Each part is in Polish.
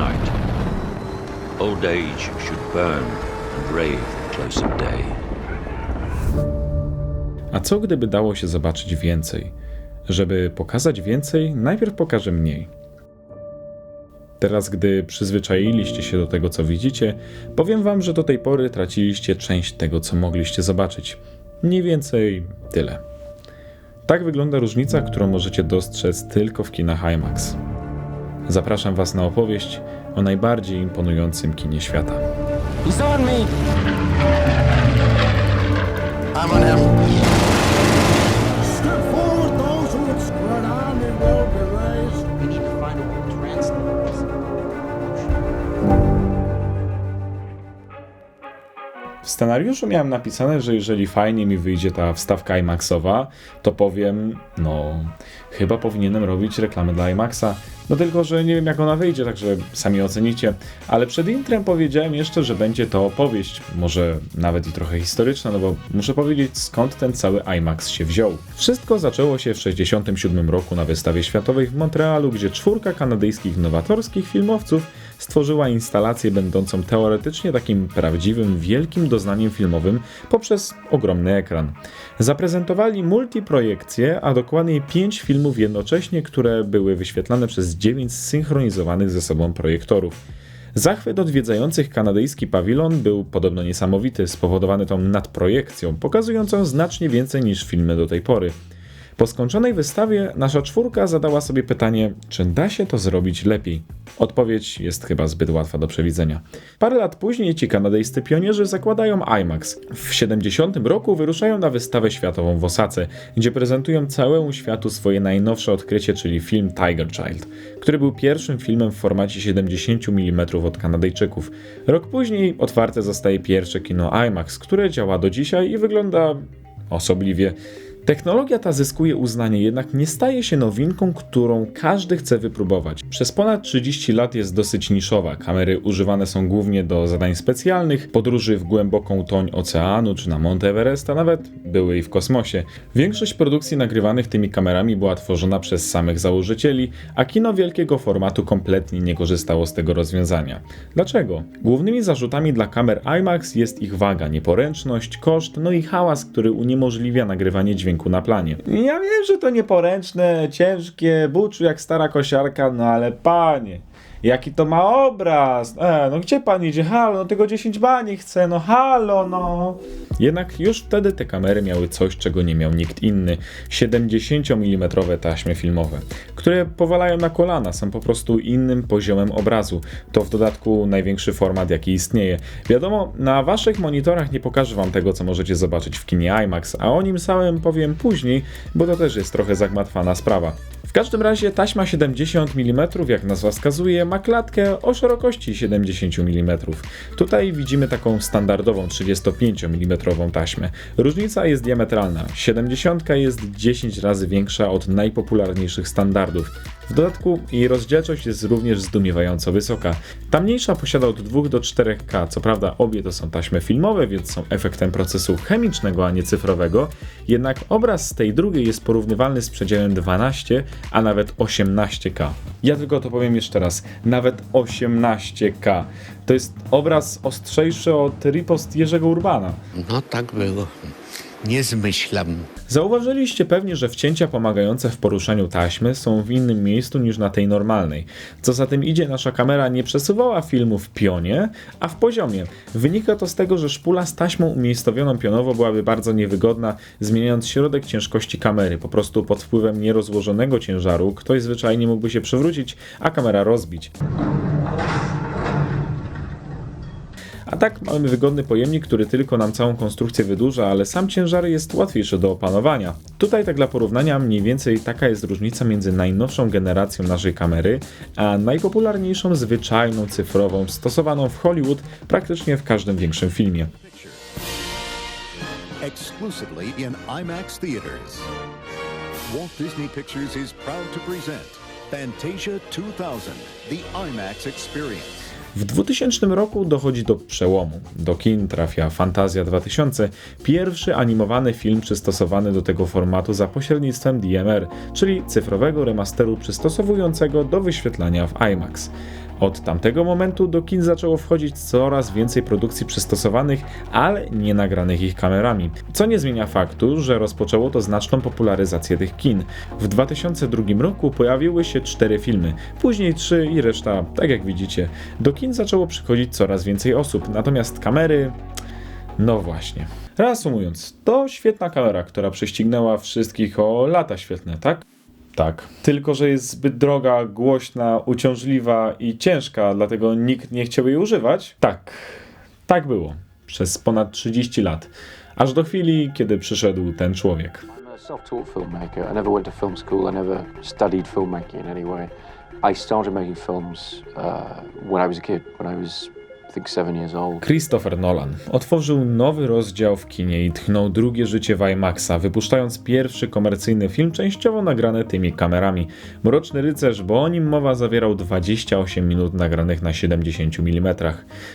night. Old age should burn and rave close of day. A co gdyby dało się zobaczyć więcej? Żeby pokazać więcej, najpierw pokażę mniej. Teraz, gdy przyzwyczailiście się do tego, co widzicie, powiem wam, że do tej pory traciliście część tego, co mogliście zobaczyć. Mniej więcej tyle. Tak wygląda różnica, którą możecie dostrzec tylko w kinach IMAX. Zapraszam was na opowieść o najbardziej imponującym kinie świata. He's on me! I'm on him. Scenariuszu miałem napisane, że jeżeli fajnie mi wyjdzie ta wstawka IMAXowa, to powiem, no, chyba powinienem robić reklamę dla IMAXa. No tylko, że nie wiem jak ona wyjdzie, także sami ocenicie. Ale przed intrem powiedziałem jeszcze, że będzie to opowieść, może nawet i trochę historyczna, no bo muszę powiedzieć skąd ten cały IMAX się wziął. Wszystko zaczęło się w 1967 roku na wystawie światowej w Montrealu, gdzie czwórka kanadyjskich nowatorskich filmowców stworzyła instalację będącą teoretycznie takim prawdziwym, wielkim doznaniem filmowym poprzez ogromny ekran. Zaprezentowali multiprojekcje, a dokładniej pięć filmów jednocześnie, które były wyświetlane przez dziewięć zsynchronizowanych ze sobą projektorów. Zachwyt odwiedzających kanadyjski pawilon był podobno niesamowity, spowodowany tą nadprojekcją, pokazującą znacznie więcej niż filmy do tej pory. Po skończonej wystawie nasza czwórka zadała sobie pytanie, czy da się to zrobić lepiej. Odpowiedź jest chyba zbyt łatwa do przewidzenia. Parę lat później ci kanadyjscy pionierzy zakładają IMAX. W 70 roku wyruszają na wystawę światową w Osace, gdzie prezentują całemu światu swoje najnowsze odkrycie, czyli film Tiger Child, który był pierwszym filmem w formacie 70 mm od Kanadyjczyków. Rok później otwarte zostaje pierwsze kino IMAX, które działa do dzisiaj i wygląda osobliwie. Technologia ta zyskuje uznanie, jednak nie staje się nowinką, którą każdy chce wypróbować. Przez ponad 30 lat jest dosyć niszowa. Kamery używane są głównie do zadań specjalnych, podróży w głęboką toń oceanu czy na Mount Everest, a nawet były i w kosmosie. Większość produkcji nagrywanych tymi kamerami była tworzona przez samych założycieli, a kino wielkiego formatu kompletnie nie korzystało z tego rozwiązania. Dlaczego? Głównymi zarzutami dla kamer IMAX jest ich waga, nieporęczność, koszt, no i hałas, który uniemożliwia nagrywanie dźwięku na planie. Ja wiem, że to nieporęczne, ciężkie, buczu jak stara kosiarka, no ale panie, jaki to ma obraz? E, no gdzie pan idzie? Halo, no tego 10 bani chce, no halo, no. Jednak już wtedy te kamery miały coś, czego nie miał nikt inny. 70 mm taśmy filmowe, które powalają na kolana, są po prostu innym poziomem obrazu. To w dodatku największy format, jaki istnieje. Wiadomo, na waszych monitorach nie pokażę wam tego, co możecie zobaczyć w kinie IMAX, a o nim samym powiem później, bo to też jest trochę zagmatwana sprawa. W każdym razie taśma 70 mm, jak nazwa wskazuje, ma klatkę o szerokości 70 mm. Tutaj widzimy taką standardową 35 mm taśmę. Różnica jest diametralna. 70 jest 10 razy większa od najpopularniejszych standardów. W dodatku jej rozdzielczość jest również zdumiewająco wysoka. Ta mniejsza posiada od 2 do 4K, co prawda obie to są taśmy filmowe, więc są efektem procesu chemicznego, a nie cyfrowego, jednak obraz z tej drugiej jest porównywalny z przedziałem 12, a nawet 18K. Ja tylko to powiem jeszcze raz, nawet 18K. To jest obraz ostrzejszy od ripost Jerzego Urbana. No tak było. Nie zmyślam. Zauważyliście pewnie, że wcięcia pomagające w poruszaniu taśmy są w innym miejscu niż na tej normalnej. Co za tym idzie, nasza kamera nie przesuwała filmu w pionie, a w poziomie. Wynika to z tego, że szpula z taśmą umiejscowioną pionowo byłaby bardzo niewygodna, zmieniając środek ciężkości kamery. Po prostu pod wpływem nierozłożonego ciężaru ktoś zwyczajnie mógłby się przewrócić, a kamera rozbić. A tak mamy wygodny pojemnik, który tylko nam całą konstrukcję wydłuża, ale sam ciężar jest łatwiejszy do opanowania. Tutaj tak dla porównania mniej więcej taka jest różnica między najnowszą generacją naszej kamery, a najpopularniejszą zwyczajną cyfrową stosowaną w Hollywood praktycznie w każdym większym filmie. exclusively in IMAX theaters. Walt Disney Pictures is proud to present Fantasia 2000, the IMAX experience. W 2000 roku dochodzi do przełomu. Do kin trafia Fantazja 2000, pierwszy animowany film przystosowany do tego formatu za pośrednictwem DMR, czyli cyfrowego remasteru przystosowującego do wyświetlania w IMAX. Od tamtego momentu do kin zaczęło wchodzić coraz więcej produkcji przystosowanych, ale nie nagranych ich kamerami, co nie zmienia faktu, że rozpoczęło to znaczną popularyzację tych kin. W 2002 roku pojawiły się cztery filmy, później trzy i reszta, tak jak widzicie. Do kin zaczęło przychodzić coraz więcej osób, natomiast kamery no właśnie. Reasumując, to świetna kamera, która prześcignęła wszystkich o lata świetne, tak? Tak. Tylko, że jest zbyt droga, głośna, uciążliwa i ciężka, dlatego nikt nie chciał jej używać? Tak. Tak było. Przez ponad 30 lat. Aż do chwili, kiedy przyszedł ten człowiek. Self-taught filmmaker. I never went to film school. I never studied filmmaking in any way. I started making films uh, when I was a kid, when I was, Christopher Nolan otworzył nowy rozdział w kinie i tchnął drugie życie w IMAXa, wypuszczając pierwszy komercyjny film częściowo nagrany tymi kamerami. Mroczny Rycerz, bo o nim mowa zawierał 28 minut nagranych na 70 mm.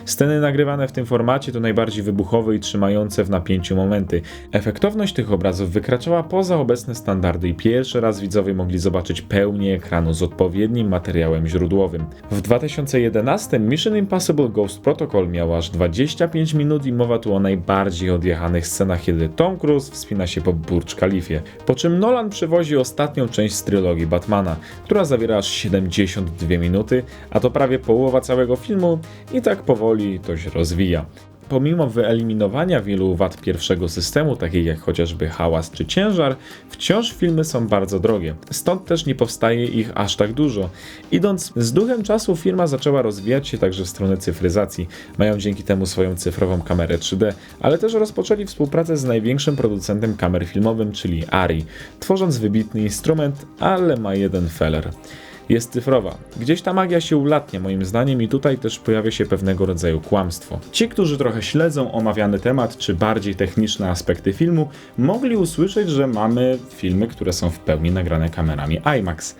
Sceny nagrywane w tym formacie to najbardziej wybuchowe i trzymające w napięciu momenty. Efektowność tych obrazów wykraczała poza obecne standardy i pierwszy raz widzowie mogli zobaczyć pełnię ekranu z odpowiednim materiałem źródłowym. W 2011 Mission Impossible Ghost Protocol miał aż 25 minut i mowa tu o najbardziej odjechanych scenach, kiedy Tom Cruise wspina się po Burcz Khalifie. Po czym Nolan przywozi ostatnią część z trylogii Batmana, która zawiera aż 72 minuty, a to prawie połowa całego filmu i tak powoli to się rozwija. Pomimo wyeliminowania wielu wad pierwszego systemu, takich jak chociażby hałas czy ciężar, wciąż filmy są bardzo drogie. Stąd też nie powstaje ich aż tak dużo. Idąc z duchem czasu, firma zaczęła rozwijać się także w stronę cyfryzacji. Mają dzięki temu swoją cyfrową kamerę 3D, ale też rozpoczęli współpracę z największym producentem kamer filmowym, czyli ARRI, tworząc wybitny instrument, ale ma jeden feller jest cyfrowa. Gdzieś ta magia się ulatnia moim zdaniem i tutaj też pojawia się pewnego rodzaju kłamstwo. Ci, którzy trochę śledzą omawiany temat, czy bardziej techniczne aspekty filmu, mogli usłyszeć, że mamy filmy, które są w pełni nagrane kamerami IMAX.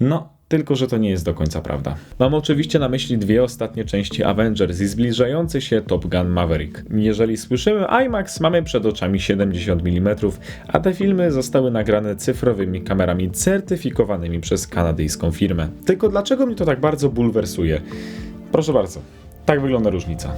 No, tylko, że to nie jest do końca prawda. Mam oczywiście na myśli dwie ostatnie części Avengers i zbliżający się Top Gun Maverick. Jeżeli słyszymy IMAX, mamy przed oczami 70 mm, a te filmy zostały nagrane cyfrowymi kamerami certyfikowanymi przez kanadyjską firmę. Tylko dlaczego mnie to tak bardzo bulwersuje? Proszę bardzo, tak wygląda różnica.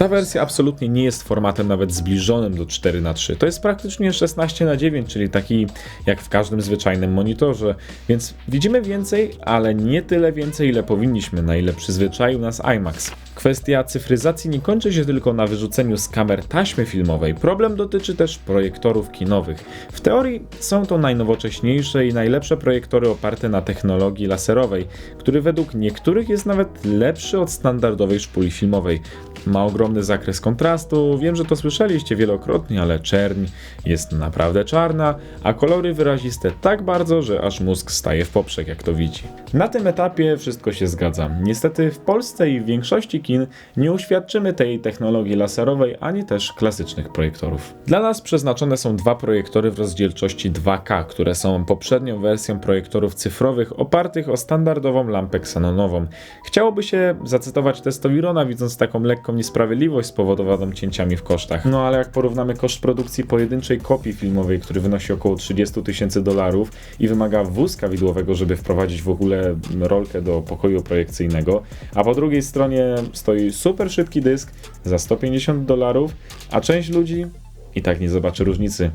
Ta wersja absolutnie nie jest formatem nawet zbliżonym do 4 na 3 To jest praktycznie 16 na 9 czyli taki jak w każdym zwyczajnym monitorze. Więc widzimy więcej, ale nie tyle więcej, ile powinniśmy, na ile przyzwyczaił nas IMAX. Kwestia cyfryzacji nie kończy się tylko na wyrzuceniu z kamer taśmy filmowej. Problem dotyczy też projektorów kinowych. W teorii są to najnowocześniejsze i najlepsze projektory oparte na technologii laserowej, który według niektórych jest nawet lepszy od standardowej szpuli filmowej. Ma ogromny zakres kontrastu, wiem, że to słyszeliście wielokrotnie, ale czerń jest naprawdę czarna, a kolory wyraziste tak bardzo, że aż mózg staje w poprzek, jak to widzi. Na tym etapie wszystko się zgadza. Niestety w Polsce i w większości kin nie uświadczymy tej technologii laserowej, ani też klasycznych projektorów. Dla nas przeznaczone są dwa projektory w rozdzielczości 2K, które są poprzednią wersją projektorów cyfrowych opartych o standardową lampę ksenonową. Chciałoby się zacytować testowirona, widząc taką lekką niesprawiedliwość spowodowaną cięciami w kosztach. No ale jak porównamy koszt produkcji pojedynczej kopii filmowej, który wynosi około 30 tysięcy dolarów i wymaga wózka widłowego, żeby wprowadzić w ogóle rolkę do pokoju projekcyjnego, a po drugiej stronie stoi super szybki dysk za 150 dolarów, a część ludzi i tak nie zobaczy różnicy,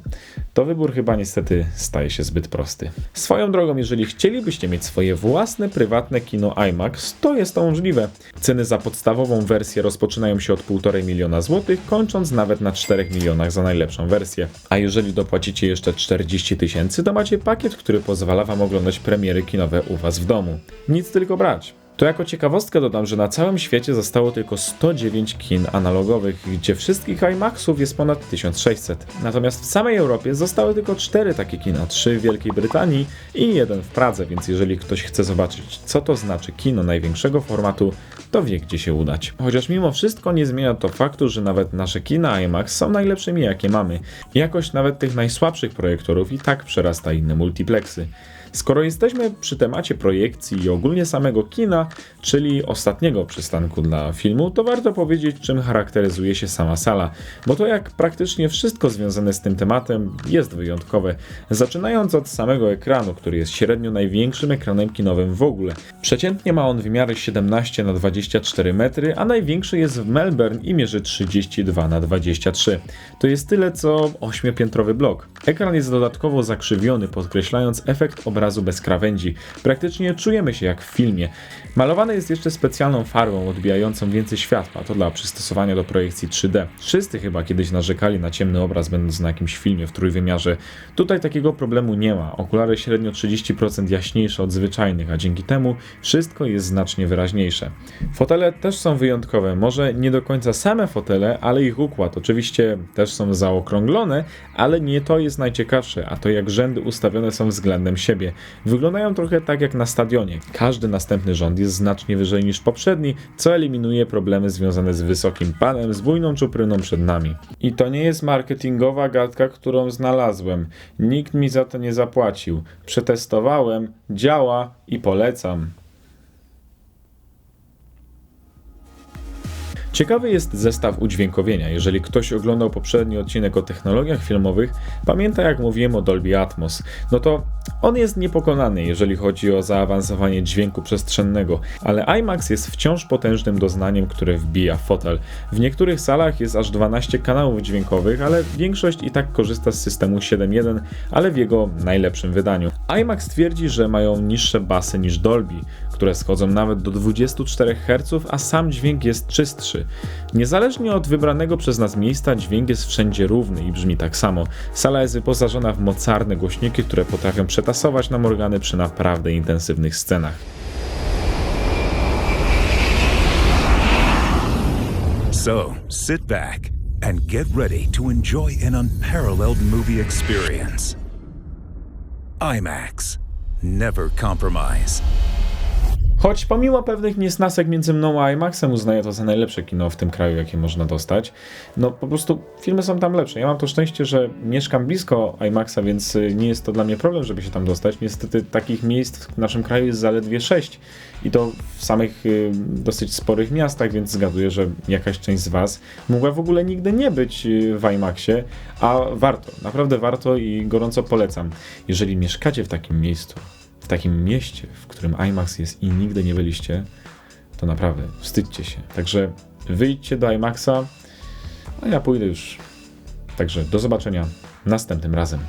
to wybór chyba niestety staje się zbyt prosty. Swoją drogą, jeżeli chcielibyście mieć swoje własne prywatne kino IMAX, to jest to możliwe. Ceny za podstawową wersję rozpoczynają się od 1,5 miliona złotych, kończąc nawet na 4 milionach za najlepszą wersję. A jeżeli dopłacicie jeszcze 40 tysięcy, to macie pakiet, który pozwala wam oglądać premiery kinowe u was w domu. Nic tylko brać. To jako ciekawostkę dodam, że na całym świecie zostało tylko 109 kin analogowych, gdzie wszystkich IMAXów jest ponad 1600. Natomiast w samej Europie zostały tylko 4 takie kina, 3 w Wielkiej Brytanii i jeden w Pradze, więc jeżeli ktoś chce zobaczyć, co to znaczy kino największego formatu, to wie gdzie się udać. Chociaż mimo wszystko nie zmienia to faktu, że nawet nasze kina IMAX są najlepszymi jakie mamy. Jakość nawet tych najsłabszych projektorów i tak przerasta inne multiplexy. Skoro jesteśmy przy temacie projekcji i ogólnie samego kina, czyli ostatniego przystanku dla filmu, to warto powiedzieć, czym charakteryzuje się sama sala, bo to jak praktycznie wszystko związane z tym tematem jest wyjątkowe, zaczynając od samego ekranu, który jest średnio największym ekranem kinowym w ogóle. Przeciętnie ma on wymiary 17 na 24 metry, a największy jest w Melbourne i mierzy 32 na 23. To jest tyle co 8-piętrowy blok. Ekran jest dodatkowo zakrzywiony, podkreślając efekt obrazu bez krawędzi. Praktycznie czujemy się jak w filmie. Malowany jest jeszcze specjalną farbą odbijającą więcej światła, to dla przystosowania do projekcji 3D. Wszyscy chyba kiedyś narzekali na ciemny obraz będąc na jakimś filmie w trójwymiarze. Tutaj takiego problemu nie ma. Okulary średnio 30% jaśniejsze od zwyczajnych, a dzięki temu wszystko jest znacznie wyraźniejsze. Fotele też są wyjątkowe. Może nie do końca same fotele, ale ich układ. Oczywiście też są zaokrąglone, ale nie to jest najciekawsze, a to jak rzędy ustawione są względem siebie. Wyglądają trochę tak jak na stadionie. Każdy następny rząd jest znacznie wyżej niż poprzedni, co eliminuje problemy związane z wysokim panem, z bujną czupryną przed nami. I to nie jest marketingowa gadka, którą znalazłem. Nikt mi za to nie zapłacił. Przetestowałem, działa i polecam. Ciekawy jest zestaw udźwiękowienia. Jeżeli ktoś oglądał poprzedni odcinek o technologiach filmowych, pamięta jak mówiłem o Dolby Atmos. No to on jest niepokonany, jeżeli chodzi o zaawansowanie dźwięku przestrzennego, ale IMAX jest wciąż potężnym doznaniem, które wbija fotel. W niektórych salach jest aż 12 kanałów dźwiękowych, ale większość i tak korzysta z systemu 7.1, ale w jego najlepszym wydaniu. IMAX twierdzi, że mają niższe basy niż Dolby, które schodzą nawet do 24 Hz, a sam dźwięk jest czystszy. Niezależnie od wybranego przez nas miejsca, dźwięk jest wszędzie równy i brzmi tak samo. Sala jest wyposażona w mocarne głośniki, które potrafią przetasować nam organy przy naprawdę intensywnych scenach. So, sit back and get ready to enjoy an unparalleled movie experience. IMAX. Never compromise. Choć pomimo pewnych niesnasek między mną a IMAXem uznaję to za najlepsze kino w tym kraju, jakie można dostać. No po prostu filmy są tam lepsze. Ja mam to szczęście, że mieszkam blisko IMAXa, więc y, nie jest to dla mnie problem, żeby się tam dostać. Niestety takich miejsc w naszym kraju jest zaledwie 6 i to w samych y, dosyć sporych miastach, więc zgaduję, że jakaś część z Was mogła w ogóle nigdy nie być y, w IMAXie, a warto, naprawdę warto i gorąco polecam. Jeżeli mieszkacie w takim miejscu, w takim mieście, w którym IMAX jest i nigdy nie byliście, to naprawdę wstydźcie się. Także wyjdźcie do IMAXa, a ja pójdę już. Także do zobaczenia następnym razem.